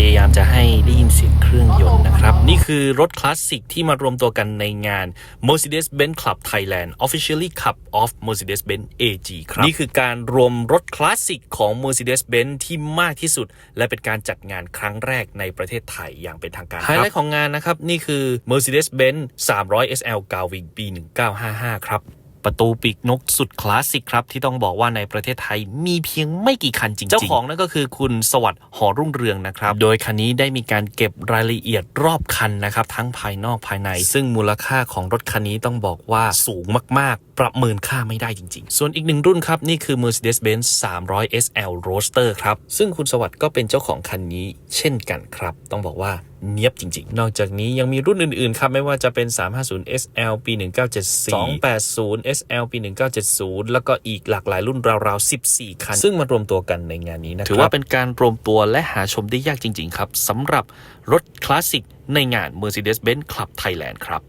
พยายามจะให้ได้ยินเสียงเครื่องยนต์นะครับ นี่คือรถคลาสสิกที่มารวมตัวกันในงาน Mercedes-Benz Club Thailand Officially Cup of Mercedes-Benz AG ครับ นี่คือการรวมรถคลาสสิกของ Mercedes-Benz ที่มากที่สุด และเป็นการจัดงานครั้งแรกในประเทศไทยอย่างเป็นทางการไฮไลท์ของงานนะครับ นี่คือ Mercedes-Benz 300 SL Galvin ปี1955 ครับ ประตูปีกนกสุดคลาสสิกครับ ที่ต้องบอกว่าในประเทศไทยมีเพียงไม่กี่คันจริง ๆ เจ้าของนั่นก็คือคุณสวัสดิ์หอรุ่งเรืองนะครับ โดยคันนี้ได้มีการเก็บรายละเอียดรอบคันนะครับทั้งภายนอกภายใน ซึ่งมูลค่าของรถคันนี้ต้องบอกว่าสูงมากๆ ประเมินค่าไม่ได้จริง ๆ ส่วนอีกหนึ่งรุ่นครับ นี่คือ Mercedes-Benz 300 SL Roadster ครับ ซึ่งคุณสวัสดิ์ก็เป็นเจ้าของคันนี้เช่นกันครับ ต้องบอกว่า เนียบจริง ๆ นอกจากนี้ยังมีรุ่นอื่น ๆ ครับ ไม่ว่าจะเป็น 350 SL ปี 1974 280 SL ปี 1970 แล้วก็อีกหลากหลายรุ่นราวๆ 14 คัน ซึ่งมารวมตัวกันในงานนี้นะครับ ถือว่าเป็นการรวมตัวและหาชมได้ยากจริง ๆ ครับสำหรับรถคลาสสิกในงาน Mercedes-Benz Club Thailand ครับ